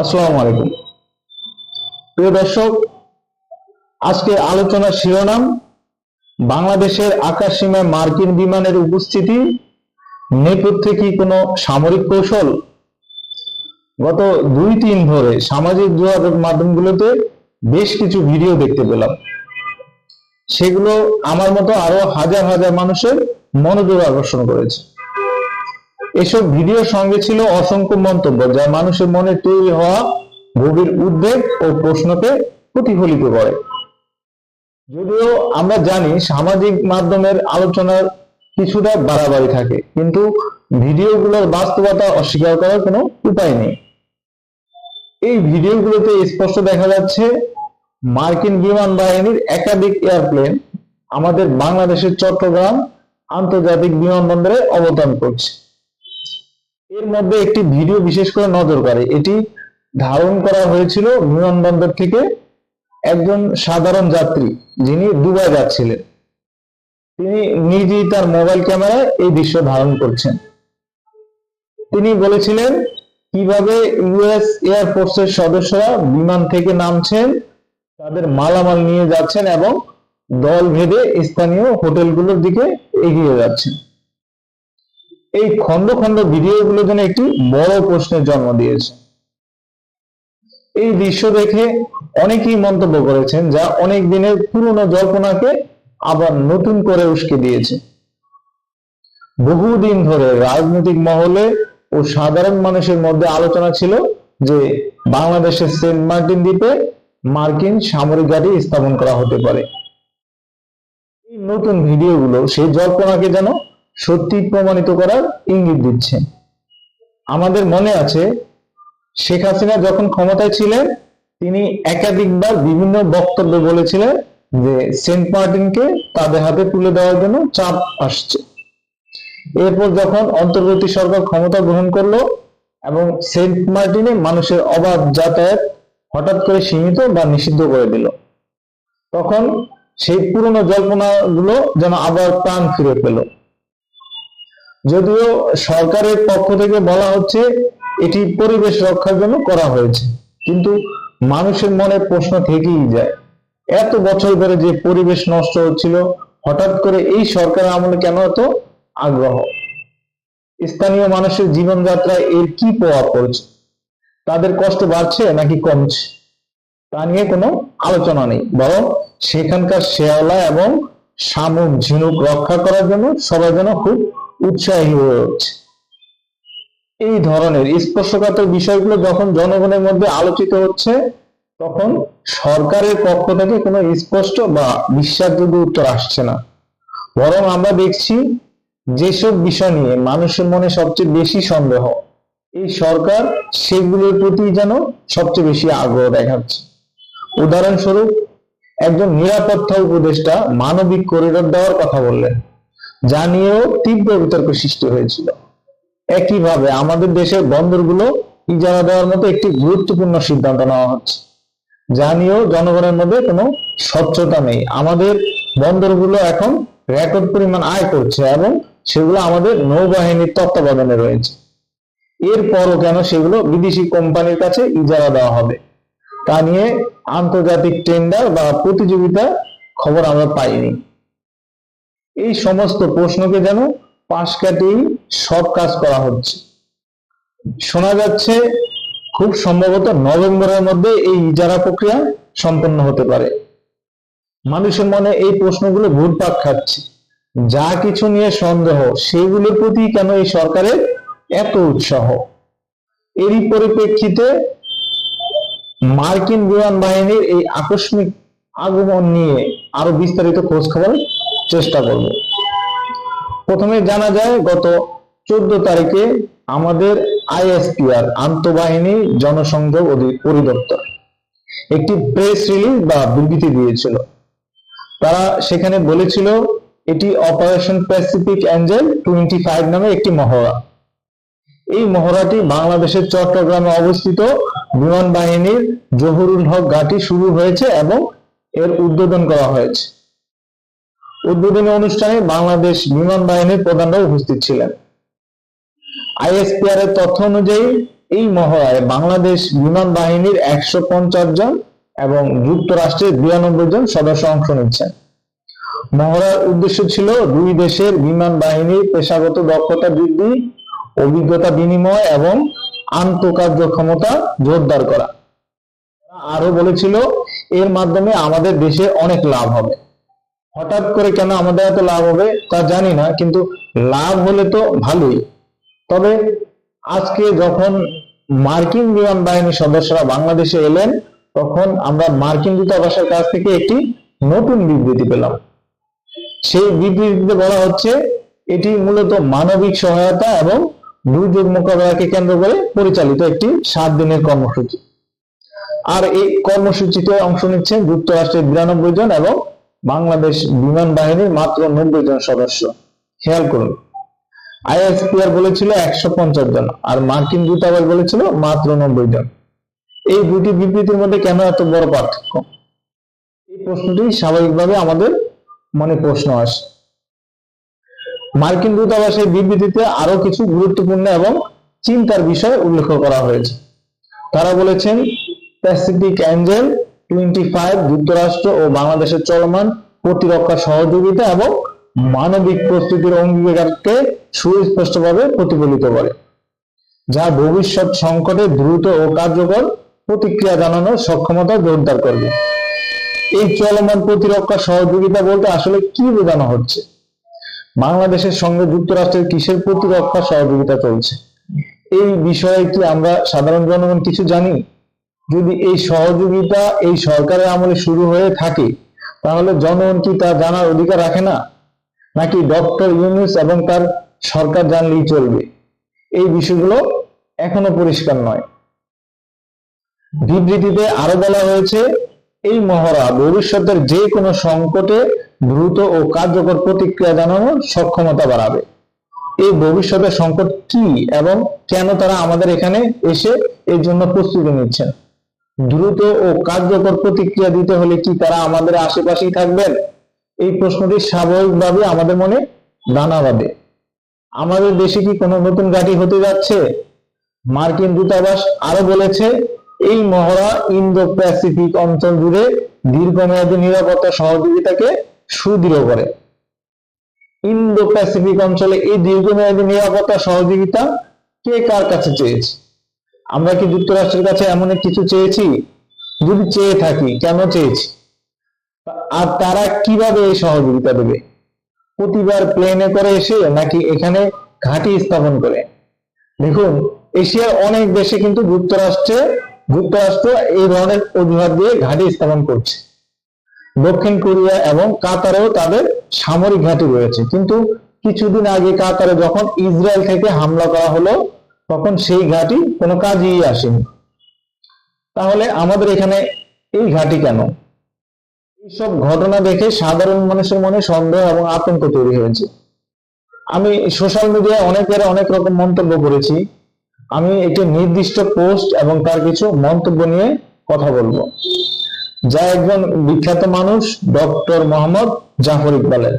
আসসালামু আলাইকুম। প্রিয় দর্শক, আজকে আলোচনার শিরোনাম, বাংলাদেশের আকাশ সীমায় মার্কিন বিমানের উপস্থিতি, নেপথ্যে কি কোনো সামরিক কৌশল? গত দুই তিন ধরে সামাজিক যোগাযোগ মাধ্যমগুলোতে বেশ কিছু ভিডিও দেখতে পেলাম। সেগুলো আমার মতো আরও হাজার হাজার মানুষের মনোযোগ আকর্ষণ করেছে। এসব ভিডিওর সঙ্গে ছিল অসংখ্য মন্তব্য, যা মানুষের মনে তৈরি হওয়া গভীর উদ্বেগ ও প্রশ্নকে প্রতিফলিত করে। যদিও আমরা জানি সামাজিক মাধ্যমের আলোচনার কিছুটা বাড়াবাড়ি থাকে, কিন্তু ভিডিওগুলোর বাস্তবতা অস্বীকার করার কোনো উপায় নেই। এই ভিডিওগুলোতে স্পষ্ট দেখা যাচ্ছে, মার্কিন বিমান বাহিনীর একাধিক এয়ারপ্লেন আমাদের বাংলাদেশের চট্টগ্রাম আন্তর্জাতিক বিমানবন্দরে অবতরণ করছে। এর মধ্যে একটি ভিডিও বিশেষ করে নজর কাড়ে এটি ধারণ করা হয়েছিল বিমানবন্দর থেকে একজন সাধারণ যাত্রী, যিনি দুবাই যাচ্ছিলেন। তিনি নিজেই তার মোবাইল ক্যামেরায় এই দৃশ্য ধারণ করছেন। তিনি বলেছিলেন, কীভাবে ইউএস এয়ারফোর্সের সদস্যরা বিমান থেকে নামছেন, তাদের মালামাল নিয়ে যাচ্ছেন এবং দল ভেদে স্থানীয় হোটেলগুলোর দিকে এগিয়ে যাচ্ছেন। এই খন্ড খন্ড ভিডিওগুলো যেন একটি বড় প্রশ্নের জন্ম দিয়েছে। এই দৃশ্য দেখে অনেকেই মন্তব্য করেছেন যা অনেক দিনের পুরনো জল্পনাকে আবার নতুন করে উস্কে দিয়েছে। বহুদিন ধরে রাজনৈতিক মহলে ও সাধারণ মানুষের মধ্যে আলোচনা ছিল যে বাংলাদেশের সেন্ট মার্টিন দ্বীপে মার্কিন সামরিক ঘাঁটি স্থাপন করা হতে পারে। এই নতুন ভিডিওগুলো সেই জল্পনাকে যেন সত্যি প্রমাণিত করার ইঙ্গিত দিচ্ছে। আমাদের মনে আছে, শেখ হাসিনা যখন ক্ষমতায় ছিলেন, তিনি একাধিকবার বিভিন্ন বক্তব্য বলেছিলেন যে সেন্ট মার্টিনকে তাদের হাতে তুলে দেওয়ার জন্য চাপ আসছে। এরপর যখন অন্তর্বর্তী সরকার ক্ষমতা গ্রহণ করল এবং সেন্ট মার্টিনে মানুষের অবাধ যাতায়াত হঠাৎ করে সীমিত বা নিষিদ্ধ করে দিল, তখন সেই পুরনো জল্পনাগুলো যেন আবার প্রাণ ফিরে পেল। যদিও সরকারের পক্ষ থেকে বলা হচ্ছে এটি পরিবেশ রক্ষার জন্য করা হয়েছে। কিন্তু মানুষের মনে প্রশ্ন থেকেই যায়, এত বছর ধরে যে পরিবেশ নষ্ট হচ্ছিল, হঠাৎ করে এই সরকার আমলে কেন এত আগ্রহ? স্থানীয় মানুষের জীবনযাত্রায় এর কি প্রভাব পড়ছে? তাদের কষ্ট বাড়ছে নাকি কমছে? তা নিয়ে কোনো আলোচনা নেই, বরং সেখানকার শেয়ালা এবং শামুক ঝিনুক রক্ষা করার জন্য সবাই যেন খুব উৎসাহী হয়ে উঠছে। এই ধরনের স্পর্শকাতর বিষয়গুলো যখন জনগণের মধ্যে আলোচিত হচ্ছে, তখন সরকারের পক্ষ থেকে কোনো স্পষ্ট বা বিশ্বাসযোগ্য উত্তর আসছে না। বরং আমরা দেখছি যেসব বিষয় নিয়ে মানুষের মনে সবচেয়ে বেশি সন্দেহ, এই সরকার সেগুলোর প্রতি যেন সবচেয়ে বেশি আগ্রহ দেখাচ্ছে। উদাহরণস্বরূপ, একজন নিরাপত্তা উপদেষ্টা মানবিক করিডোর দেওয়ার কথা বললেন। যা নিয়েও তীব্র বিতর্ক সৃষ্টি হয়েছিল। একইভাবে আমাদের দেশের বন্দরগুলো ইজারা দেওয়ার মতো একটি গুরুত্বপূর্ণ সিদ্ধান্ত নেওয়া হচ্ছে, যা নিয়েও জনগণের মধ্যে কোনো স্বচ্ছতা নেই। আমাদের বন্দরগুলো এখন রেকর্ড পরিমাণ আয় করছে এবং সেগুলো আমাদের নৌবাহিনীর তত্ত্বাবধানে রয়েছে। এরপরও কেন সেগুলো বিদেশি কোম্পানির কাছে ইজারা দেওয়া হবে, তা নিয়ে আন্তর্জাতিক টেন্ডার বা প্রতিযোগিতা খবর আমরা পাইনি। এই সমস্ত প্রশ্নকে যেন পাশ কাটিয়ে সব কাজ করা হচ্ছে। শোনা যাচ্ছে খুব সম্ভবত নভেম্বরের মধ্যে এই ইজারা প্রক্রিয়া সম্পন্ন হতে পারে। মানুষের মনে এই প্রশ্নগুলো ঘুরপাক খাচ্ছে। যা কিছু নিয়ে সন্দেহ, সেগুলোর প্রতি কেন এই সরকারের এত উৎসাহ? এরই পরিপ্রেক্ষিতে মার্কিন বিমান বাহিনীর এই আকস্মিক আগমন নিয়ে আরও বিস্তারিত খোঁজ খবর চেষ্টা করব। প্রথমে জানা যায়, গত চোদ্দ তারিখে আমাদের আইএসপিআর, আন্তঃবাহিনী জনসংযোগ পরিদপ্তর, একটি প্রেস রিলিজ বা বিবৃতি দিয়েছিল। তারা সেখানে বলেছিল, এটি operation Pacific Angel twenty five নামে একটি মহড়া। এই মহড়াটি বাংলাদেশের চট্টগ্রামে অবস্থিত বিমান বাহিনীর জহুরুল হক ঘাঁটি শুরু হয়েছে এবং এর উদ্বোধন করা হয়েছে। উদ্বোধনী অনুষ্ঠানে বাংলাদেশ বিমান বাহিনীর প্রধানরা উপস্থিত ছিলেন। আইএসপিআর এর তথ্য অনুযায়ী, এই মহড়ায় বাংলাদেশ বিমান বাহিনীর একশো পঞ্চাশ জন এবং যুক্তরাষ্ট্রের বিরানব্বই জন সদস্য অংশ নিচ্ছেন। মহড়ার উদ্দেশ্য ছিল দুই দেশের বিমান বাহিনীর পেশাগত দক্ষতা বৃদ্ধি, অভিজ্ঞতা বিনিময় এবং আন্তঃকার্যক্ষমতা জোরদার করা। আরও বলেছিল, এর মাধ্যমে আমাদের দেশে অনেক লাভ হবে। হঠাৎ করে কেন আমাদের এত লাভ হবে তা জানি না, কিন্তু লাভ হলে তো ভালোই। তবে আজকে যখন মার্কিন বিমান বাহিনীর সদস্যরা বাংলাদেশে এলেন, তখন আমরা মার্কিন দূতাবাসের কাছ থেকে একটি নতুন বিবৃতি পেলাম। সেই বিবৃতিতে বলা হচ্ছে, এটি মূলত মানবিক সহায়তা এবং দুর্যোগ মোকাবেলাকে কেন্দ্র করে পরিচালিত একটি সাত দিনের কর্মসূচি। আর এই কর্মসূচিতে অংশ নিচ্ছেন যুক্তরাষ্ট্রের বিরানব্বই জন এবং বাংলাদেশ বিমান বাহিনীর মাত্র নব্বই জন সদস্য। খেয়াল করুন, আইএসপিআর বলেছিল একশো পঞ্চাশ জন আর মার্কিন দূতাবাস বলেছিল মাত্র নব্বই জন। এই দুটি বিবৃতির মধ্যে কেন এত বড় পার্থক্য? এই প্রশ্নটি স্বাভাবিকভাবে আমাদের মনে প্রশ্ন আসে। মার্কিন দূতাবাসের বিবৃতিতে আরও কিছু গুরুত্বপূর্ণ এবং চিন্তার বিষয় উল্লেখ করা হয়েছে। তারা বলেছেন, প্যাসিফিক অ্যাঞ্জেল টোয়েন্টি ফাইভ যুক্তরাষ্ট্র ও বাংলাদেশের চলমান প্রতিরক্ষা সহযোগিতা এবং মানবিক প্রস্তুতির অঙ্গীকারকে সুস্পষ্টভাবে প্রতিফলিত করে, যা ভবিষ্যৎ সংকটে দ্রুত ও কার্যকর প্রতিক্রিয়া জানানোর সক্ষমতা জোরদার করবে। এই চলমান প্রতিরক্ষা সহযোগিতা বলতে আসলে কি বোঝানো হচ্ছে? বাংলাদেশের সঙ্গে যুক্তরাষ্ট্রের কিসের প্রতিরক্ষা সহযোগিতা চলছে? এই বিষয়ে কি আমরা সাধারণ জনগণ কিছু জানি? যদি এই সহযোগিতা এই সরকারের আমলে শুরু হয়ে থাকে, তাহলে জনগণ কি তা জানার অধিকার রাখে না? নাকি ডক্টর ইউনুস এবং তার সরকার জানলেই চলবে? এই বিষয়গুলো এখনও পরিষ্কার নয়। বিবৃতিতে আরও বলা হয়েছে, এই মহড়া ভবিষ্যতের যে কোনো সংকটে দ্রুত ও কার্যকর প্রতিক্রিয়া জানানোর সক্ষমতা বাড়াবে। এই ভবিষ্যতের সংকট কি এবং কেন তারা আমাদের এখানে এসে এর জন্য প্রস্তুতি নিচ্ছেন? দ্রুত ও কার্যকর প্রতিক্রিয়া দিতে হলে কি তারা আমাদের আশেপাশেই থাকবেন? এই প্রশ্নটি স্বাভাবিকভাবে আমাদের মনে দানা বাঁধে। আমাদের দেশে কি কোনো নতুন ঘাঁটি হতে যাচ্ছে? মার্কিন দূতাবাস আরও বলেছে, এই মহড়া ইন্দো প্যাসিফিক অঞ্চল জুড়ে দীর্ঘমেয়াদী নিরাপত্তা সহযোগিতাকে সুদৃঢ় করে। ইন্দো প্যাসিফিক অঞ্চলে এই দীর্ঘমেয়াদী নিরাপত্তা সহযোগিতা কে কার কাছে চেয়েছে? আমরা কি যুক্তরাষ্ট্রের কাছে এমন কিছু চেয়েছি? যদি চেয়ে থাকি, কেন চেয়েছি? আর তারা কীভাবে এই সহযোগিতা দেবে? প্রতিবার প্লেনে করে এসে নাকি এখানে ঘাঁটি স্থাপন করে? দেখুন, এশিয়ার অনেক দেশে কিন্তু যুক্তরাষ্ট্রে, যুক্তরাষ্ট্র এই ধরনের অজুহাত দিয়ে ঘাঁটি স্থাপন করছে। দক্ষিণ কোরিয়া এবং কাতারেও তাদের সামরিক ঘাঁটি রয়েছে। কিন্তু কিছুদিন আগে কাতারে যখন ইসরায়েল থেকে হামলা করা হলো তখন সেই ঘাটি কোনো কাজেই আসেনি। তাহলে আমাদের এখানে এই ঘাঁটি কেন? এইসব ঘটনা দেখে সাধারণ মানুষের মনে সন্দেহ এবং আতঙ্ক তৈরি হয়েছে। আমি সোশ্যাল মিডিয়ায় অনেকের অনেক রকম মন্তব্য করেছি। আমি একটি নির্দিষ্ট পোস্ট এবং তার কিছু মন্তব্য নিয়ে কথা বলব। যা একজন বিখ্যাত মানুষ ডক্টর মোহাম্মদ জাফর ইকবালের।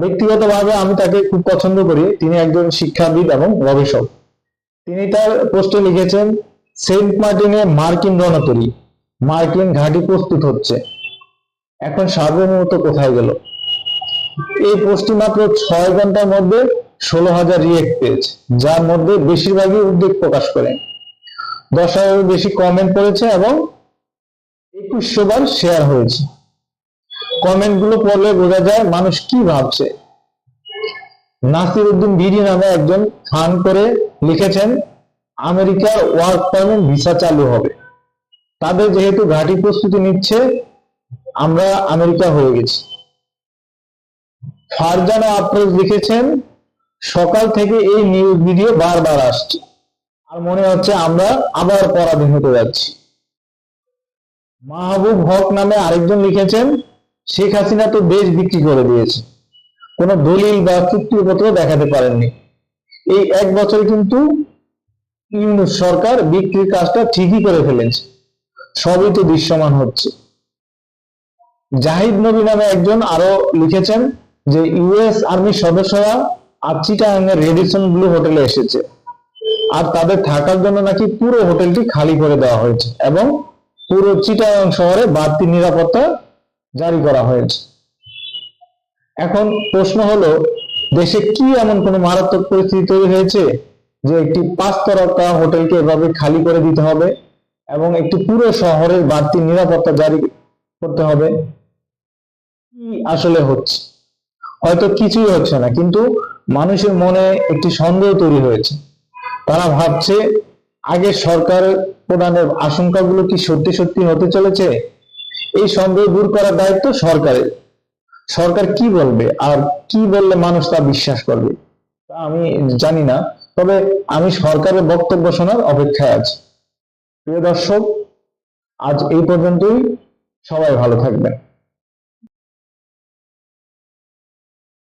ব্যক্তিগতভাবে আমি তাকে খুব পছন্দ করি। তিনি একজন শিক্ষাবিদ এবং গবেষক। তিনি তার পোস্টে লিখেছেন, সেন্ট মার্টিনে মার্কিন রণতরী, মার্কিন ঘাঁটি প্রস্তুত হচ্ছে। এখন সার্বভৌমত্ব কোথায় গেল? এই পোস্টটি মাত্র ছয় ঘণ্টার মধ্যে ষোলো হাজার রিয়েক্ট পেয়েছে, যার মধ্যে বেশিরভাগই উদ্বেগ প্রকাশ করে। দশ হাজারের বেশি কমেন্ট করেছে এবং একুশশো বার শেয়ার হয়েছে। কমেন্টগুলো পড়লে বোঝা যায় মানুষ কি ভাবছে। নাসির উদ্দিন বিডি নামে একজন ফান করে লিখেছেন আমেরিকার ওয়ার্ক পারমিট ভিসা চালু হবে। তাদের যেহেতু ঘাঁটি প্রস্তুতি নিচ্ছে, আমরা আমেরিকা হয়ে গেছি। ফারজানা আফরোজ লিখেছেন, সকাল থেকে এই নিউজ ভিডিও বারবার আসছে। আর মনে হচ্ছে আমরা আবার পরাধীন হতে যাচ্ছি। মাহবুব হক নামে আরেকজন লিখেছেন, শেখ হাসিনা তো দেশ বিক্রি করে দিয়েছে। কোনো দলিল বা চুক্তিপত্র দেখাতে পারেননি। এই এক বছর কিন্তু ইউনুস সরকার বিক্রির কাজটা ঠিকই করে ফেলেছে। সবই তো দৃশ্যমান হচ্ছে। জাহিদ নবী নামে একজন আরও লিখেছেন যে, ইউএস আর্মির সদস্যরা আর চিটাগাংয়ের রেডিসন ব্লু হোটেলে এসেছে। আর তাদের থাকার জন্য নাকি পুরো হোটেলটি খালি করে দেওয়া হয়েছে এবং পুরো চিটাগাং শহরে বাড়তি নিরাপত্তা জারি করা হয়েছে। এখন প্রশ্ন হলো, দেশে কি এমন কোনো মারাত্মক পরিস্থিতি তৈরি হয়েছে যে একটি পাঁচ তারকা হোটেলকে এভাবে খালি করে দিতে হবে এবং একটি পুরো শহরের বাড়তি নিরাপত্তা জারি করতে হবে? কি আসলে হচ্ছে? হয়তো কিছুই হচ্ছে না, কিন্তু মানুষের মনে একটি সন্দেহ তৈরি হয়েছে। তারা ভাবছে আগে সরকার প্রদানের আশঙ্কাগুলো কি সত্যি সত্যি হতে চলেছে? এই সন্দেহ দূর করার দায়িত্ব সরকারের। সরকার কি বলবে? আর কি বললে মানুষ তা বিশ্বাস করবে? তা আমি জানি না। তবে আমি সরকারের বক্তব্য শোনার অপেক্ষায় আছি। প্রিয় দর্শক, আজ এই পর্যন্তই। সবাই ভালো থাকবেন।